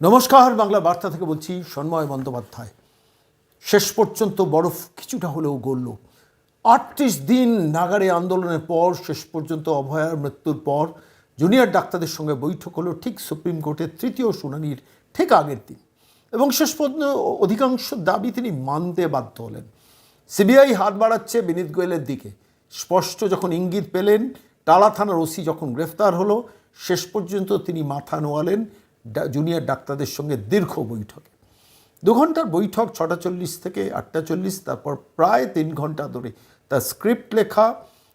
নমস্কার, বাংলা বার্তা থেকে বলছি সন্ময় বন্দ্যোপাধ্যায়। শেষ পর্যন্ত বরফ কিছুটা হলেও গড়ল আটত্রিশ দিন নাগারে আন্দোলনের পর, শেষ পর্যন্ত অভয়ার মৃত্যুর পর জুনিয়র ডাক্তারদের সঙ্গে বৈঠক হলো ঠিক সুপ্রিম কোর্টের তৃতীয় শুনানির ঠিক আগের দিন এবং শেষ পর্যন্ত অধিকাংশ দাবি তিনি মানতে বাধ্য হলেন। সিবিআই হাত বাড়াচ্ছে বিনীত গোয়েলের দিকে। স্পষ্ট যখন ইঙ্গিত পেলেন, টালা থানার ওসি যখন গ্রেফতার হলো, শেষ পর্যন্ত তিনি মাথা নোয়ালেন। জুনিয়র ডাক্তারদের সঙ্গে দীর্ঘ বৈঠকে। দু ঘণ্টার বৈঠক ছটা চল্লিশ থেকে আটটা চল্লিশ, তারপর প্রায় তিন ঘণ্টা ধরে তার স্ক্রিপ্ট লেখা,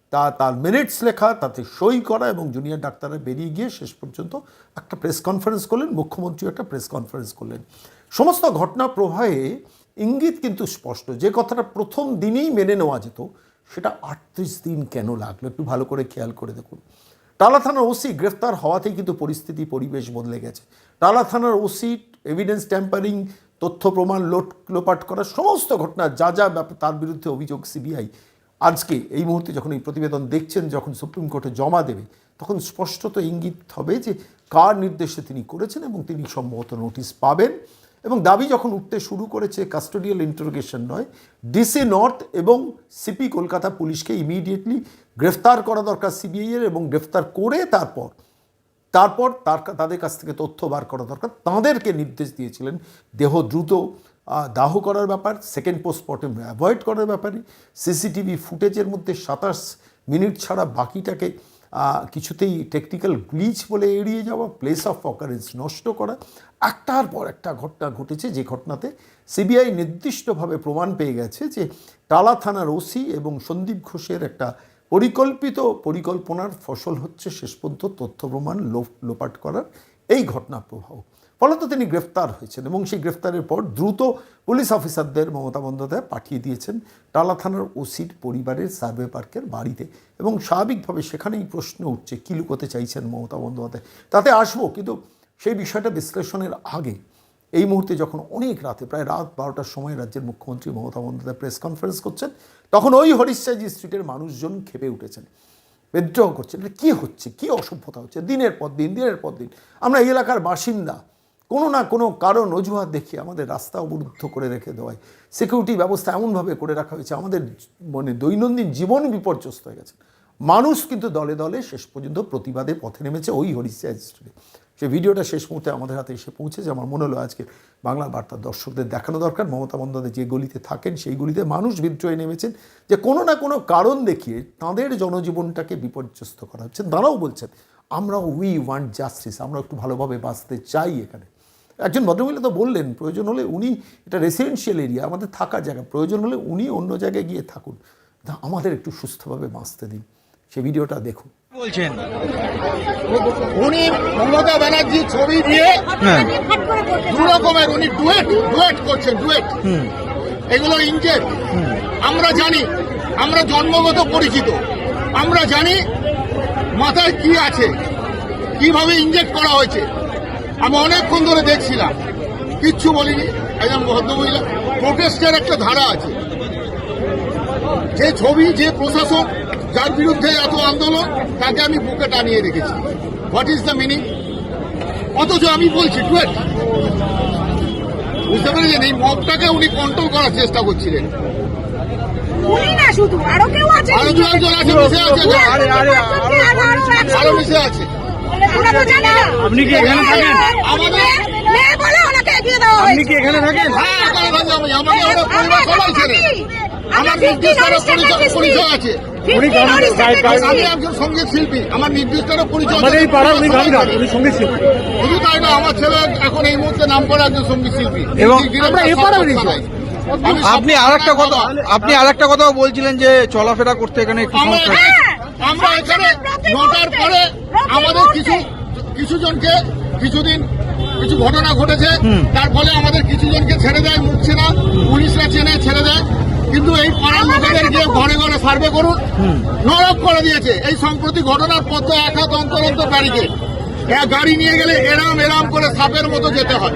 তা, তার মিনিটস লেখা, তাতে সই করা এবং জুনিয়র ডাক্তাররা বেরিয়ে গিয়ে শেষ পর্যন্ত একটা প্রেস কনফারেন্স করলেন মুখ্যমন্ত্রী একটা প্রেস কনফারেন্স করলেন। সমস্ত ঘটনা প্রবাহে ইঙ্গিত কিন্তু স্পষ্ট, যে কথাটা প্রথম দিনেই মেনে নেওয়া যেত, সেটা আটত্রিশ দিন কেন লাগল? একটু ভালো করে খেয়াল করে দেখুন। টালা থানার ওসি গ্রেফতার হওয়াতেই কিন্তু পরিস্থিতি, পরিবেশ বদলে গেছে। টালা থানার ওসি এভিডেন্স ট্যাম্পারিং তথ্য প্রমাণ, লোট, লোপাট করা সমস্ত ঘটনা, যা যা তার বিরুদ্ধে অভিযোগ সিবিআই। আজকে এই মুহূর্তে যখন এই প্রতিবেদন দেখছেন, যখন সুপ্রিম কোর্টে জমা দেবে, তখন স্পষ্টত ইঙ্গিত হবে যে, কার নির্দেশে তিনি করেছেন এবং তিনি সম্ভবত নোটিশ পাবেন। এবং দাবি যখন উঠতে শুরু করেছে কাস্টোডিয়াল ইন্টারোগেশন নয় ডিসি নর্থ এবং সিপি কলকাতা পুলিশকে ইমিডিয়েটলি গ্রেফতার করা দরকার সিবিআই এর এবং গ্রেফতার করে তারপর তারপর তার তাদের কাছ থেকে তথ্য বার করা দরকার। তাঁদেরকে নির্দেশ দিয়েছিলেন দেহ দ্রুত দাহ করার ব্যাপার সেকেন্ড পোস্টমর্টেম অ্যাভয়েড করার ব্যাপারে সিসিটিভি ফুটেজের মধ্যে সাতাশ মিনিট ছাড়া বাকিটাকে কিছুতেই টেকনিক্যাল গ্লিচ বলে এড়িয়ে যাওয়া প্লেস অফ অকারেন্স নষ্ট করা, একটার পর একটা ঘটনা ঘটেছে যে ঘটনাতে সিবিআই নির্দিষ্টভাবে প্রমাণ পেয়ে গেছে যে টালা থানার ওসি এবং সন্দীপ ঘোষের একটা পরিকল্পিত পরিকল্পনার ফসল হচ্ছে শেষ পর্যন্ত তথ্য প্রমাণ লোপ লোপাট করার এই ঘটনা প্রবাহ ফলত তিনি গ্রেফতার হয়েছেন এবং সেই গ্রেফতারের পর দ্রুত পুলিশ অফিসারদের মমতা বন্দ্যোপাধ্যায় পাঠিয়ে দিয়েছেন টালা থানার ওসির পরিবারের সার্ভে পার্কের বাড়িতে। এবং স্বাভাবিকভাবে সেখানেই প্রশ্ন উঠছে, কী লুকোতে চাইছেন মমতা বন্দ্যোপাধ্যায়? তাতে আসব, কিন্তু সেই বিষয়টা বিশ্লেষণের আগে এই মুহূর্তে যখন অনেক রাতে, প্রায় রাত বারোটার সময় রাজ্যের মুখ্যমন্ত্রী মমতা বন্দ্যোপাধ্যায় প্রেস কনফারেন্স করছেন, তখন ওই হরিশ্চাজি স্ট্রিটের মানুষজন খেপে উঠেছেন বিদ্রোহ করছেন। এটা কী হচ্ছে? কী অসভ্যতা হচ্ছে? দিনের পর দিন, দিনের পর দিন। আমরা এই এলাকার বাসিন্দা কোনো না কোনো কারণ অজুহাত দেখিয়ে আমাদের রাস্তা অবরুদ্ধ করে রেখে দেওয়ায় সিকিউরিটি ব্যবস্থা এমনভাবে করে রাখা হয়েছে, আমাদের মানে দৈনন্দিন জীবন বিপর্যস্ত হয়ে গেছে। মানুষ কিন্তু দলে দলে শেষ পর্যন্ত প্রতিবাদে পথে নেমেছে ওই হরিশ্চাজ স্ট্রিটে সেই ভিডিওটা শেষ মুহূর্তে আমাদের হাতে এসে পৌঁছেছে। আমার মনে হলো আজকে বাংলা বার্তার দর্শকদের দেখানো দরকার। মমতা বন্দ্যোপাধ্যায় যে গলিতে থাকেন, সেই গলিতে মানুষ বিদ্রোহে নেমেছেন। যে কোনো না কোনো কারণ দেখিয়ে তাঁদের জনজীবনটাকে বিপর্যস্ত করা হচ্ছে। তারাও বলছেন আমরা উই ওয়ান্ট জাস্টিস আমরা একটু ভালোভাবে বাঁচতে চাই এখানে। একজন ভদ্রমহিলা তো বললেন প্রয়োজন হলে উনি এটা রেসিডেন্সিয়াল এরিয়া আমাদের থাকার জায়গা প্রয়োজন হলে উনি অন্য জায়গায় গিয়ে থাকুন। তা আমাদের একটু সুস্থভাবে বাঁচতে দিন। সে ভিডিওটা দেখুন। বলছেন। উনি মমতা ব্যানার্জির ছবি দিয়ে হ্যাঁ। দু রকমের উনি ডুয়েট ডুয়েট করছেন ডুয়েট এগুলো ইঞ্জের আমরা জানি আমরা জন্মগত পরিচিত। আমরা জানি মাথায় কি আছে কীভাবে ইনজেক্ট করা হয়েছে। আমি অনেকক্ষণ ধরে দেখছিলাম। কিচ্ছু বলিনি। একজন ভদ্রমহিলা প্রোটেস্টের একটা ধারা আছে। যে ছবি যে প্রশাসক যার বিরুদ্ধে এত আন্দোলন তাকে আমি বুকে টানিয়ে রেখেছি। হোয়াট ইজ দ্য মিনিং অথচ আমি বলছি টুয়েট বুঝতে পেরেছেন? এই মবটাকে উনি কন্ট্রোল করার চেষ্টা করছিলেন। আরও কেউ আছে? আরও আছে আরও মিশে আছে। আপনি কি এখানে থাকেন আপনি কি এখানে থাকেন হ্যাঁ আমার নির্দিষ্ট পরিচয় আছে উনি আমি একজন সংগীত শিল্পী আমার নির্দিষ্ট একটা পরিচয় আমাদের এই উনি গান গান উনি সংগীত শিল্পী শুধু তাই না আমার ছেলে এখন এই মুহূর্তে নাম করা একজন সংগীত শিল্পী এবং কথা আপনি আর একটা কথা কথা- আপনি আর একটা কথাও বলছিলেন যে চলাফেরা করতে এখানে একটু সমস্যা হ্যাঁ, আমরা এখানে নটার পরে আমাদের কিছু কিছু জনকে কিছুদিন কিছু ঘটনা ঘটেছে। তার ফলে আমাদের কিছু জনকে ছেড়ে দেয় মুখ না পুলিশরা চেনে ছেড়ে দেয়। কিন্তু এই পাড়ার লোকেদের গিয়ে ঘরে ঘরে সার্ভে করুন নরক করে দিয়েছে। এই সম্প্রতি ঘটনার পর তো এক হাত অন্তর এক গাড়ি নিয়ে গেলে এরাম এরাম করে সাপের মতো যেতে হয়।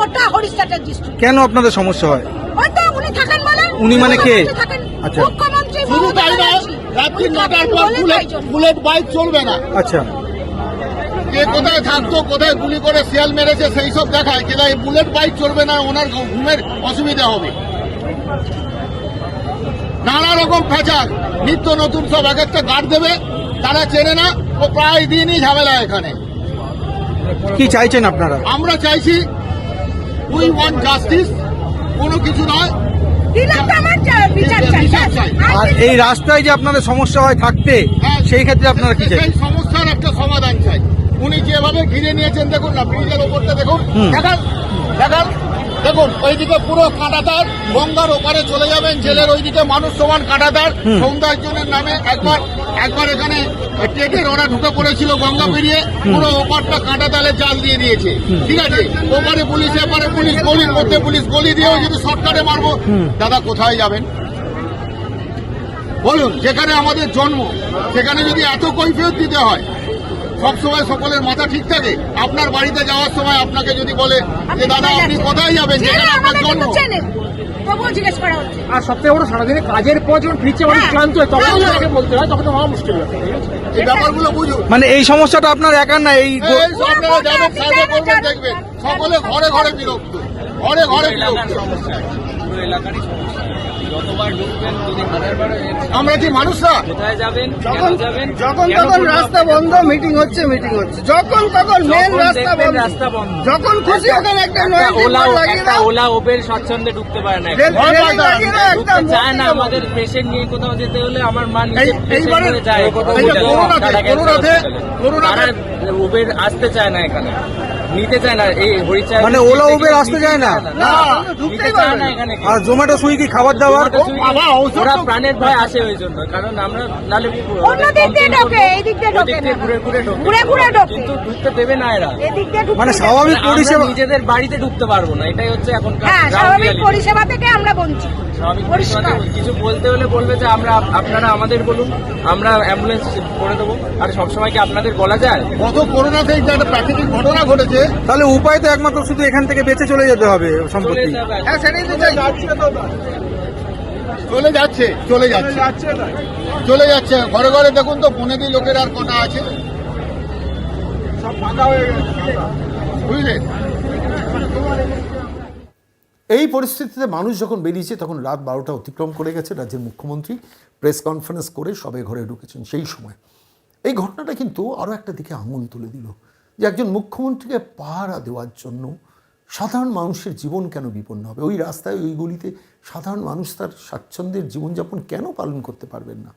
ওটা হরিস্টেটের ডিস্ট্রিক্ট কেন আপনাদের সমস্যা হয়? ওই উনি থাকেন বলে উনি মানে কে? আচ্ছা। মুখ্যমন্ত্রী শুধু তাই ব্যানার্জি। রাত্রি নটার পর বুলেট বুলেট বাইক চলবে না। আচ্ছা। কে কোথায় থাকতো কোথায় গুলি করে শিয়াল মেরেছে সেই সব দেখায়। কিন্তু এই বুলেট বাইক চলবে না ওনার ঘুমের অসুবিধা হবে। নানা রকম ফ্যাচার নিত্য নতুন সব। এক একটা গার্ড দেবে তারা চেনে না। ও প্রায় দিনই ঝামেলা এখানে। কি চাইছেন আপনারা? আমরা চাইছি উই ওয়ান্ট জাস্টিস কোনো কিছু নয়। চাই আর এই রাস্তায় যে আপনাদের সমস্যা হয় থাকতে হ্যাঁ, সেই ক্ষেত্রে আপনারা কি চাই? সমস্যার একটা সমাধান চাই। উনি যেভাবে ঘিরে নিয়েছেন দেখুন না ব্রিজের ওপরটা দেখুন। দেখান দেখান। দেখুন ওইদিকে পুরো কাঁটাতার গঙ্গার ওপারে চলে যাবেন জেলের ওইদিকে মানুষ সমান কাঁটাতার। সৌন্দর্যনের নামে একবার একবার এখানে টেকের ওরা ঢুকে পড়েছিল গঙ্গা পেরিয়ে পুরো ওপারটা কাঁটা কাঁটাতালে জাল দিয়ে দিয়েছে। ঠিক আছে? ওপারে পুলিশ এপারে পুলিশ গলির মধ্যে পুলিশ গলি দিয়েও যদি শর্টকাটে মারবো দাদা কোথায় যাবেন? বলুন যেখানে আমাদের জন্ম সেখানে যদি এত কৈফিয়ত দিতে হয় সব সময় সকলের মাথা ঠিক থাকে। আপনার বাড়িতে যাওয়ার সময় আপনাকে যদি বলে যে দাদা আপনি কোথায় যাবেন? যেখানে আপনার জন্ম। আর সবথেকে বড় সারাদিনে কাজের পর যখন ফিরছে হ্যাঁ। ক্লান্ত হয় তখন হ্যাঁ। তাকে বলতে হয় তখন তো মুশকিল ব্যাপার, ঠিক আছে? এই ব্যাপারগুলো বুঝুন। মানে এই সমস্যাটা আপনার একার না এই গো- সব আপনারা যাবেন সার্ভে করবেন দেখবেন সকলে ঘরে ঘরে বিরক্ত। ঘরে ঘরে বিরক্ত। হাজার বার আমরা কি মানুষরা? যখন তখন রাস্তা বন্ধ মিটিং হচ্ছে মিটিং হচ্ছে। যখন তখন মেন রাস্তা বন্ধ। রাস্তা বন্ধ। যখন খুশি ওখানে একটা ওলা একটা ওলা ওবের স্বচ্ছন্দে ঢুকতে পারে না। ঢুকতে চায় না। আমাদের পেশেন্ট নিয়ে কোথাও যেতে হলে আমার মা নিজে পেশেন্ট যায়। করোনাতে- আসতে চায় না এখানে। নিতে চায় না এই মানে ওলা উবের আসতে চায় না? না, নিতে না। এখানে। আর জোম্যাটো সুইগি খাবার দাবার? ওরা প্রাণের ভয় আসে ওই জন্য কারণ আমরা নালে অন্য দিক দিয়ে ঢোকে এই দিক দিয়ে ঢোকে না। ঘুরে ঘুরে ঢোকে। ঘুরে ঘুরে ঢোকে। কিন্তু ঢুকতে দেবে না এরা। এদিক দিয়ে মানে স্বাভাবিক পরিষেবা নিজেদের বাড়িতে ঢুকতে পারব না এটাই হচ্ছে এখন হ্যাঁ স্বাভাবিক পরিষেবা থেকে আমরা বঞ্চিত। পরিষ্কার। কিছু বলতে হলে বলবে যে আমরা আপনারা আমাদের বলুন আমরা অ্যাম্বুলেন্স করে দেবো। আর সবসময় কি আপনাদের বলা যায়? গত করোনাতে যে একটা প্রাকৃতিক ঘটনা ঘটেছে তাহলে উপায় তো একমাত্র শুধু এখান থেকে বেঁচে চলে যেতে হবে সম্পত্তি। হ্যাঁ সেটাই তো চাই। চলে যাচ্ছে চলে যাচ্ছে। চলে যাচ্ছে ঘরে ঘরে দেখুন তো পনেরো লোকের আর কটা আছে। বুঝলেন? এই পরিস্থিতিতে মানুষ যখন বেরিয়েছে, তখন রাত বারোটা অতিক্রম করে গেছে। রাজ্যের মুখ্যমন্ত্রী প্রেস কনফারেন্স করে সবে ঘরে ঢুকেছেন সেই সময়। এই ঘটনাটা কিন্তু আরও একটা দিকে আঙুল তুলে দিল যে একজন মুখ্যমন্ত্রীকে পাহারা দেওয়ার জন্য সাধারণ মানুষের জীবন কেন বিপন্ন হবে? ওই রাস্তায়, ওই গলিতে সাধারণ মানুষ তার স্বাচ্ছন্দ্যের জীবনযাপন কেন পালন করতে পারবেন না?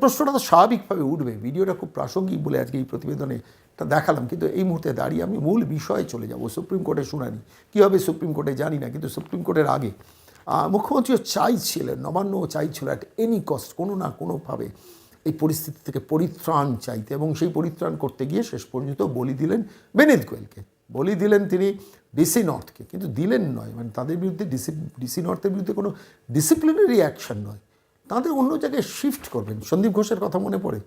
প্রশ্নটা তো স্বাভাবিকভাবে উঠবে। ভিডিওটা খুব প্রাসঙ্গিক বলে আজকে এই প্রতিবেদনে এটা দেখালাম। কিন্তু এই মুহূর্তে দাঁড়িয়ে আমি মূল বিষয়ে চলে যাব। সুপ্রিম কোর্টে শুনানি। কী হবে সুপ্রিম কোর্টে জানি না, কিন্তু সুপ্রিম কোর্টের আগে মুখ্যমন্ত্রীও চাইছিলেন, নবান্নও চাইছিল অ্যাট এনি কস্ট কোনো না কোনোভাবে এই পরিস্থিতি থেকে পরিত্রাণ চাইতে এবং সেই পরিত্রাণ করতে গিয়ে শেষ পর্যন্ত বলি দিলেন বেনিত গোয়েলকে। বলি দিলেন তিনি ডিসি নর্থকে। কিন্তু দিলেন নয় মানে তাদের বিরুদ্ধে ডিসি ডিসি নর্থের বিরুদ্ধে কোনো ডিসিপ্লিনারি অ্যাকশন নয়। তাদের অন্য জায়গায় শিফট করবেন। সন্দীপ ঘোষের কথা মনে পড়ে?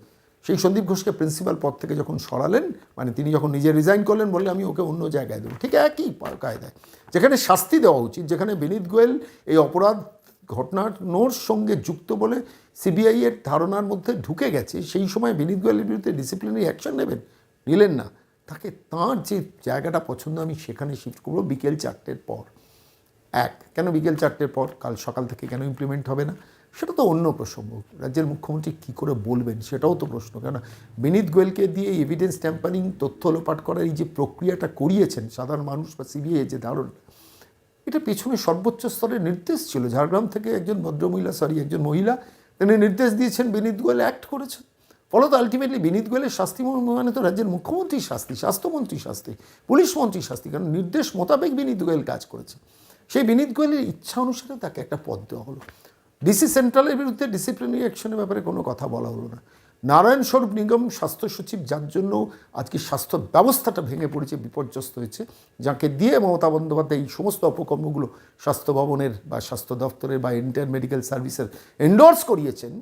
সেই সন্দীপ ঘোষকে প্রিন্সিপাল পদ থেকে যখন সরালেন মানে তিনি যখন নিজে রিজাইন করলেন বললে আমি ওকে অন্য জায়গায় দেবো। ঠিক একই কায়দায়। যেখানে শাস্তি দেওয়া উচিত, যেখানে বিনীত গোয়েল এই অপরাধ ঘটনার সঙ্গে যুক্ত বলে সিবিআই এর ধারণার মধ্যে ঢুকে গেছে, সেই সময় বিনীত গোয়েলের বিরুদ্ধে ডিসিপ্লিনারি অ্যাকশন নেবেন। নিলেন না। তাকে তার যে জায়গাটা পছন্দ, আমি সেখানে শিফট করব বিকেল চারটের পর। এক, কেন বিকেল চারটের পর? কাল সকাল থেকে কেন ইমপ্লিমেন্ট হবে না? সেটা তো অন্য প্রসঙ্গ। রাজ্যের মুখ্যমন্ত্রী কী করে বলবেন সেটাও তো প্রশ্ন। কেন বিনীত গোয়েলকে দিয়ে এভিডেন্স ট্যাম্পারিং তথ্য লোপাট করার এই যে প্রক্রিয়াটা করিয়েছেন সাধারণ মানুষ বা সিবিআই যে ধারণ, এটা পেছনে সর্বোচ্চ স্তরের নির্দেশ ছিল। ঝাড়গ্রাম থেকে একজন ভদ্রমহিলা সরি একজন মহিলা, তিনি নির্দেশ দিয়েছেন বিনীত গোয়েল অ্যাক্ট করেছেন। ফলত আলটিমেটলি বিনীত গোয়েলের শাস্তি মানে তো রাজ্যের মুখ্যমন্ত্রীর শাস্তি, স্বাস্থ্যমন্ত্রীর শাস্তি, পুলিশ মন্ত্রীর শাস্তি, কারণ নির্দেশ মোতাবেক বিনীত গোয়েল কাজ করেছে। সেই বিনীত গোয়েলের ইচ্ছা অনুসারে তাকে একটা পদ দেওয়া হলো। ডিসি সেন্ট্রালের বিরুদ্ধে ডিসিপ্লিনারি অ্যাকশনের ব্যাপারে কোনো কথা বলা হলো না। নারায়ণ স্বরূপ নিগম স্বাস্থ্য সচিব, যার জন্য আজকে স্বাস্থ্য ব্যবস্থাটা ভেঙে পড়েছে, বিপর্যস্ত হয়েছে, যাকে দিয়ে মমতা বন্দ্যোপাধ্যায় এই সমস্ত অপকর্মগুলো স্বাস্থ্য ভবনের বা স্বাস্থ্য দপ্তরের বা ইন্টার মেডিকেল সার্ভিসের এন্ডোর্স করিয়েছেন,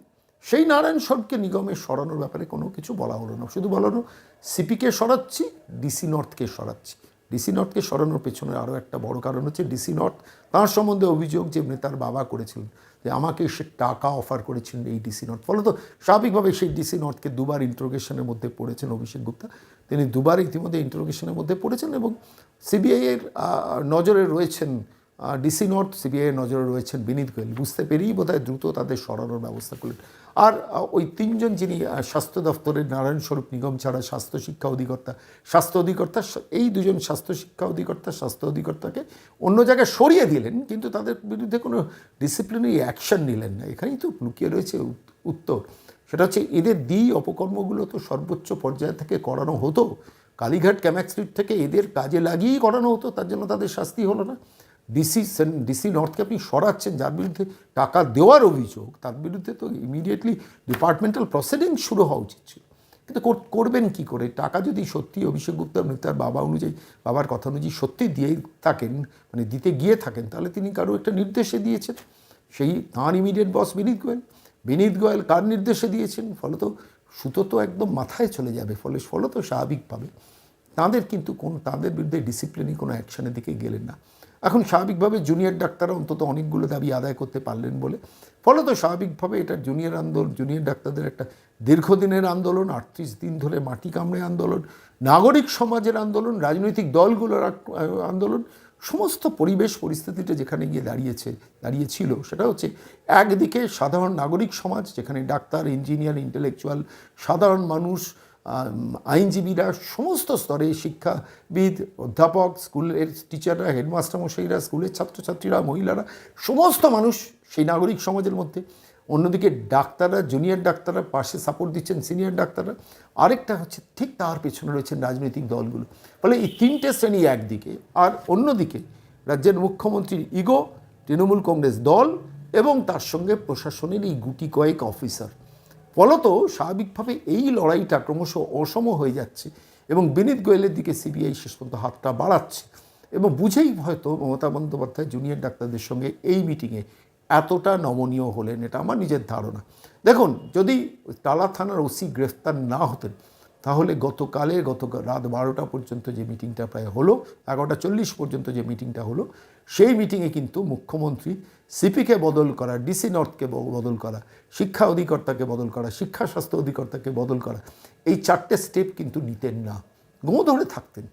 সেই নারায়ণ স্বরূপকে নিগমে সরানোর ব্যাপারে কোনো কিছু বলা হলো না। শুধু বলানো সিপিকে সরাচ্ছি ডিসি নর্থকে সরাচ্ছি। ডিসি নর্থকে সরানোর পেছনে আরও একটা বড় কারণ হচ্ছে ডিসি নর্থ তার সম্বন্ধে অভিযোগ যে নেতার বাবা করেছিলেন। যে আমাকে সে টাকা অফার করেছেন এই ডিসি নর্থ ফলত স্বাভাবিকভাবে সেই ডিসি নর্থকে দুবার ইন্ট্রোগেশনের মধ্যে পড়েছেন অভিষেক গুপ্তা। তিনি দুবার ইতিমধ্যে ইন্ট্রোগেশনের মধ্যে পড়েছেন এবং সিবিআইয়ের নজরে রয়েছেন ডিসি নর্থ সিবিআইয়ের নজরে রয়েছেন বিনীত গোয়েল। বুঝতে পেরেই বোধহয় দ্রুত তাদের সরানোর ব্যবস্থা করলেন। আর ওই তিনজন যিনি স্বাস্থ্য দফতরের নারায়ণ স্বরূপ নিগম ছাড়া স্বাস্থ্য শিক্ষা অধিকর্তা, স্বাস্থ্য অধিকর্তা এই দুজন স্বাস্থ্য শিক্ষা অধিকর্তা, স্বাস্থ্য অধিকর্তাকে অন্য জায়গায় সরিয়ে দিলেন, কিন্তু তাদের বিরুদ্ধে কোনো ডিসিপ্লিনারি অ্যাকশন নিলেন না। এখানেই তো লুকিয়ে রয়েছে উত্তর। সেটা হচ্ছে এদের দিই অপকর্মগুলো তো সর্বোচ্চ পর্যায় থেকে করানো হতো। কালীঘাট, ক্যামাক স্ট্রিট থেকে এদের কাজে লাগিয়েই করানো হতো, তার জন্য তাদের শাস্তি হলো না। ডিসি ডিসি নর্থকে আপনি সরাচ্ছেন, যার বিরুদ্ধে টাকা দেওয়ার অভিযোগ, তার বিরুদ্ধে তো ইমিডিয়েটলি ডিপার্টমেন্টাল প্রসিডিং শুরু হওয়া উচিত ছিল। কিন্তু করবেন কি করে? টাকা যদি সত্যি অভিষেক গুপ্তা নেতার বাবা অনুযায়ী, বাবার কথা অনুযায়ী সত্যি দিয়ে থাকেন মানে দিতে গিয়ে থাকেন, তাহলে তিনি কারও একটা নির্দেশে দিয়েছেন। সেই তাঁর ইমিডিয়েট বস বিনীত গোয়েল বিনীত গোয়েল কার নির্দেশে দিয়েছেন? ফলত সুতো তো একদম মাথায় চলে যাবে, ফলে ফলত স্বাভাবিকভাবে। তাঁদের কিন্তু কোন, তাদের বিরুদ্ধে ডিসিপ্লিনই কোনো অ্যাকশনের দিকে গেলেন না। এখন স্বাভাবিকভাবে জুনিয়র ডাক্তাররা অন্তত অনেকগুলো দাবি আদায় করতে পারলেন বলে। ফলত স্বাভাবিকভাবে এটা জুনিয়র আন্দোলন জুনিয়র ডাক্তারদের একটা দীর্ঘদিনের আন্দোলন, আটত্রিশ দিন ধরে মাটি কামড়ে আন্দোলন, নাগরিক সমাজের আন্দোলন, রাজনৈতিক দলগুলোর আন্দোলন, সমস্ত পরিবেশ পরিস্থিতিটা যেখানে গিয়ে দাঁড়িয়েছে, দাঁড়িয়েছিল, সেটা হচ্ছে একদিকে সাধারণ নাগরিক সমাজ, যেখানে ডাক্তার ইঞ্জিনিয়ার ইন্টেলেকচুয়াল সাধারণ মানুষ আইনজীবীরা সমস্ত স্তরে শিক্ষাবিদ, অধ্যাপক, স্কুলের টিচাররা হেডমাস্টার মশাইরা স্কুলের ছাত্রছাত্রীরা, মহিলারা, সমস্ত মানুষ সেই নাগরিক সমাজের মধ্যে। অন্যদিকে ডাক্তাররা, জুনিয়র ডাক্তাররা পাশে সাপোর্ট দিচ্ছেন সিনিয়র ডাক্তাররা। আরেকটা হচ্ছে ঠিক তার পেছনে রয়েছেন রাজনৈতিক দলগুলো। ফলে এই তিনটে শ্রেণি একদিকে আর অন্যদিকে রাজ্যের মুখ্যমন্ত্রীর ইগো, তৃণমূল কংগ্রেস দল এবং তার সঙ্গে প্রশাসনের এই গুটি কয়েক অফিসার। ফলত স্বাভাবিকভাবে এই লড়াইটা ক্রমশ অসম হয়ে যাচ্ছে এবং বিনীত গোয়েলের দিকে সিবিআই শেষ পর্যন্ত হাতটা বাড়াচ্ছে এবং বুঝেই হয়তো মমতা বন্দ্যোপাধ্যায় জুনিয়র ডাক্তারদের সঙ্গে এই মিটিংয়ে এতটা নমনীয় হলেন, এটা আমার নিজের ধারণা। দেখুন, যদি টালা থানার ওসি গ্রেফতার না হতেন তাহলে গতকালে গত রাত বারোটা পর্যন্ত যে মিটিংটা প্রায় হলো, এগারোটা চল্লিশ পর্যন্ত যে মিটিংটা হলো, সেই মিটিংয়ে কিন্তু মুখ্যমন্ত্রী সিপিকে বদল করা, ডিসি নর্থকে বদল করা, শিক্ষা অধিকর্তাকে বদল করা, শিক্ষা স্বাস্থ্য অধিকর্তাকে বদল করা, এই চারটে স্টেপ কিন্তু নিতেন না। গো ধরে থাকতেন।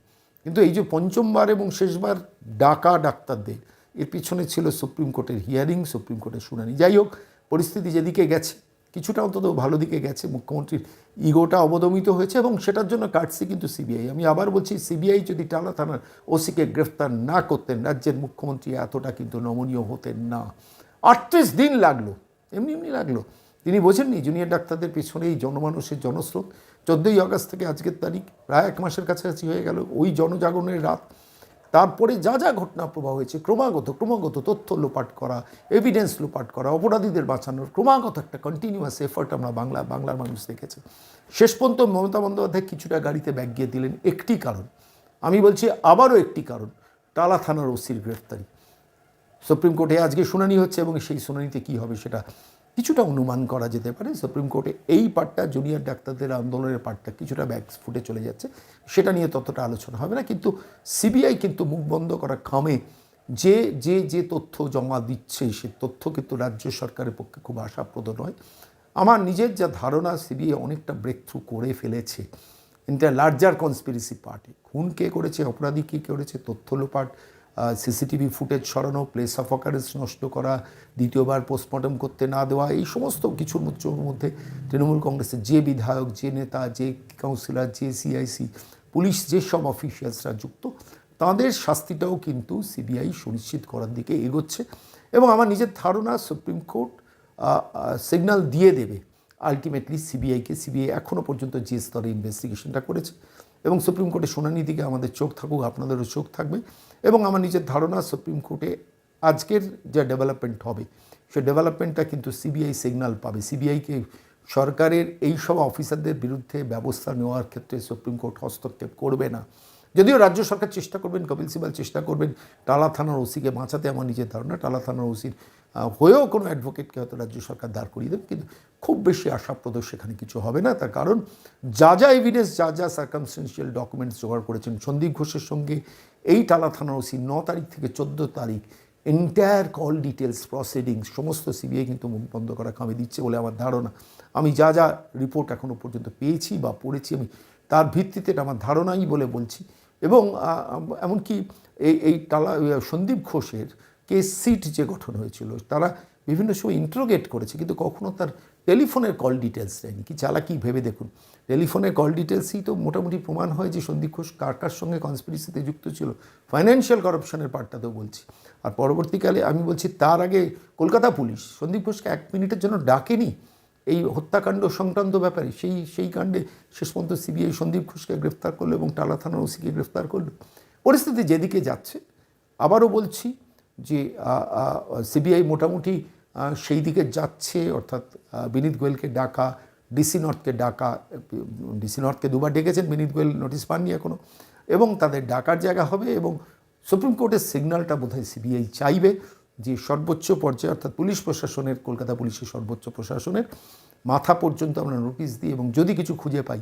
কিন্তু এই যে পঞ্চমবার এবং শেষবার ডাকা ডাক্তারদের, এর পিছনে ছিল সুপ্রিম কোর্টের হিয়ারিং, সুপ্রিম কোর্টের শুনানি। যাই হোক, পরিস্থিতি যেদিকে গেছে কিছুটা অন্তত ভালো দিকে গেছে। মুখ্যমন্ত্রীর ইগোটা অবদমিত হয়েছে এবং সেটার জন্য কাটছে কিন্তু সিবিআই আমি আবার বলছি সিবিআই যদি টালা থানার ওসিকে গ্রেফতার না করতেন, রাজ্যের মুখ্যমন্ত্রী এতটা কিন্তু নমনীয় হতেন না। আটত্রিশ দিন লাগল, এমনি এমনি লাগল। তিনি বোঝেননি জুনিয়র ডাক্তারদের পেছনে এই জনমানুষের জনস্রোত। চোদ্দোই আগস্ট থেকে আজকের তারিখ, প্রায় এক মাসের কাছাকাছি হয়ে গেল। ওই জনজাগরণের রাত তারপরে যা যা ঘটনা প্রবাহ হয়েছে, ক্রমাগত ক্রমাগত তথ্য লোপাট করা এভিডেন্স লোপাট করা, অপরাধীদের বাঁচানোর ক্রমাগত একটা কন্টিনিউয়াস এফার্ট আমরা বাংলা, বাংলার মানুষ দেখেছে। শেষ পর্যন্ত মমতা বন্দ্যোপাধ্যায় কিছুটা গাড়িতে ব্যাগ গিয়ে দিলেন, একটি কারণ। আমি বলছি আবারও একটি কারণ, টালা থানার ওসির গ্রেফতারি। সুপ্রিম কোর্টে আজকে শুনানি হচ্ছে এবং সেই শুনানিতে কি হবে সেটা কিছুটা অনুমান করা যেতে পারে। সুপ্রিম কোর্টে এই পার্টটা জুনিয়র ডাক্তারদের আন্দোলনের পার্টটা কিছুটা ব্যাক ফুটে চলে যাচ্ছে। সেটা নিয়ে ততটা আলোচনা হবে না। কিন্তু সিবিআই কিন্তু মুখ বন্ধ করা খামে যে যে যে তথ্য জমা দিচ্ছে, সে তথ্য কিন্তু রাজ্য সরকারের পক্ষে খুব আশাপ্রদ নয়। আমার নিজের যা ধারণা সিবিআই অনেকটা ব্রেক থ্রু করে ফেলেছে। ইন্টা লার্জার কনস্পিরেসি পার্টি খুন কে করেছে, অপরাধী কে করেছে তথ্য লোপাট সিসিটিভি ফুটেজ সরানো প্লেস অফ অকারেন্স নষ্ট করা, দ্বিতীয়বার পোস্টমর্টম করতে না দেওয়া, এই সমস্ত কিছুর মধ্যে- তৃণমূল কংগ্রেসের যে বিধায়ক, যে নেতা, যে কাউন্সিলর যে সিআইসি পুলিশ যেসব অফিসিয়ালসরা যুক্ত, তাদের শাস্তিটাও কিন্তু সিবিআই সুনিশ্চিত করার দিকে এগোচ্ছে এবং আমার নিজের ধারণা সুপ্রিম কোর্ট সিগন্যাল দিয়ে দেবে। আলটিমেটলি সিবিআইকে সিবিআই এখনও পর্যন্ত যে স্তরে ইনভেস্টিগেশনটা করেছে এবং সুপ্রিম কোর্টের শুনানির দিকে আমাদের চোখ থাকুক, আপনাদেরও চোখ থাকবে। এবং আমার নিজের ধারণা সুপ্রিম কোর্টে আজকের যা ডেভেলপমেন্ট হবে, সে ডেভেলপমেন্টটা কিন্তু সিবিআই সিগনাল পাবে। সিবিআইকে সরকারের এই সব অফিসারদের বিরুদ্ধে ব্যবস্থা নেওয়ার ক্ষেত্রে সুপ্রিম কোর্ট হস্তক্ষেপ করবে না। যদিও রাজ্য সরকার চেষ্টা করবেন, কপিল সিবাল চেষ্টা করবেন, টালা থানার ওসিকে বাঁচাতে আমার নিজের ধারণা, টালা থানার ওসির হয়েও কোনো অ্যাডভোকেটকে হয়তো রাজ্য সরকার দাঁড় করিয়ে দেবে, কিন্তু খুব বেশি আশাপ্রদ সেখানে কিছু হবে না। তার কারণ, যা যা এভিডেন্স যা যা সার্কামস্টেন্সিয়াল ডকুমেন্টস জোগাড় করেছেন সন্দীপ ঘোষের সঙ্গে, এই টালা থানার ওসি ন তারিখ থেকে চোদ্দ তারিখ এন্টায়ার কল ডিটেলস প্রসিডিংস সমস্ত সিবিআই কিন্তু বন্ধ করা কামে দিচ্ছে বলে আমার ধারণা। আমি যা যা রিপোর্ট এখনও পর্যন্ত পেয়েছি বা পড়েছি আমি, তার ভিত্তিতে এটা আমার ধারণাই বলে বলছি। এবং এমনকি এই এই টালা সন্দীপ ঘোষের কেস সিট যে গঠন হয়েছিল, তারা বিভিন্ন সময় ইন্ট্রোগেট করেছে, কিন্তু কখনো তার টেলিফোনের কল ডিটেলস দেয়নি। কি চালাকি ভেবে দেখুন। টেলিফোনের কল ডিটেলসই তো মোটামুটি প্রমাণ হয় যে সন্দীপ ঘোষ কার কার সঙ্গে কনস্পিরেসিতে যুক্ত ছিল। ফাইন্যান্সিয়াল করাপশনের পার্টটাতেও বলছি। আর পরবর্তীকালে আমি বলছি, তার আগে কলকাতা পুলিশ, সন্দীপ ঘোষকে এক মিনিটের জন্য ডাকেনি। এই হত্যাকাণ্ড সংক্রান্ত ব্যাপারে, সেই সেই কাণ্ডে শেষ পর্যন্ত সিবিআই সন্দীপ ঘোষকে গ্রেফতার করল এবং টালা থানার ওসিকে গ্রেফতার করল। পরিস্থিতি যেদিকে যাচ্ছে, আবারও বলছি যে সিবিআই মোটামুটি সেই দিকে যাচ্ছে, অর্থাৎ বিনীত গোয়েলকে ডাকা, ডিসি নর্থকে ডাকা, ডিসি নর্থকে দুবার ডেকেছেন, বিনীত গোয়েল নোটিশ পাননি এখনও এবং তাদের ডাকার জায়গা হবে এবং সুপ্রিম কোর্টের সিগন্যালটা বোধহয় সিবিআই চাইবে। যে সর্বোচ্চ পর্যায়ে, অর্থাৎ পুলিশ প্রশাসনের, কলকাতা পুলিশের সর্বোচ্চ প্রশাসনের মাথা পর্যন্ত আমরা নোটিশ দিই এবং যদি কিছু খুঁজে পাই,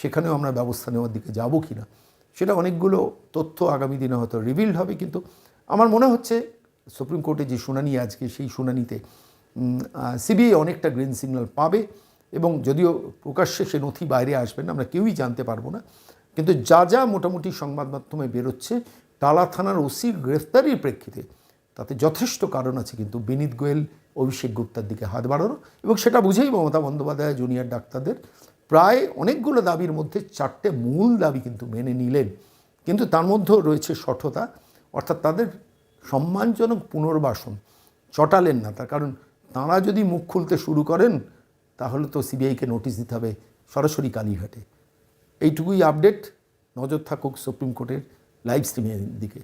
সেখানেও আমরা ব্যবস্থা নেওয়ার দিকে যাব কি না সেটা অনেকগুলো তথ্য আগামী দিনে হয়তো রিভিল্ড হবে। কিন্তু আমার মনে হচ্ছে সুপ্রিম কোর্টে যে শুনানি আজকে, সেই শুনানিতে সিবিআই অনেকটা গ্রিন সিগন্যাল পাবে এবং যদিও প্রকাশ্যে সে নথি বাইরে আসবে না, আমরা কেউই জানতে পারব না, কিন্তু যা যা মোটামুটি সংবাদ মাধ্যমে বেরোচ্ছে টালা থানার ওসির গ্রেফতারির প্রেক্ষিতে তাতে যথেষ্ট কারণ আছে, কিন্তু বিনীত গোয়েল, অভিষেক গুপ্তার দিকে হাত বাড়ানো এবং সেটা বুঝেই মমতা বন্দ্যোপাধ্যায় জুনিয়র ডাক্তারদের প্রায় অনেকগুলো দাবির মধ্যে চারটে মূল দাবি কিন্তু মেনে নিলেন। কিন্তু তার মধ্যেও রয়েছে সঠতা অর্থাৎ তাদের সম্মানজনক পুনর্বাসন চটালেন না তার। কারণ তাঁরা যদি মুখ খুলতে শুরু করেন, তাহলে তো সিবিআইকে নোটিশ দিতে হবে সরাসরি কালীঘাটে। এইটুকুই আপডেট, নজর থাকুক সুপ্রিম কোর্টের লাইভ স্ট্রিমের দিকে।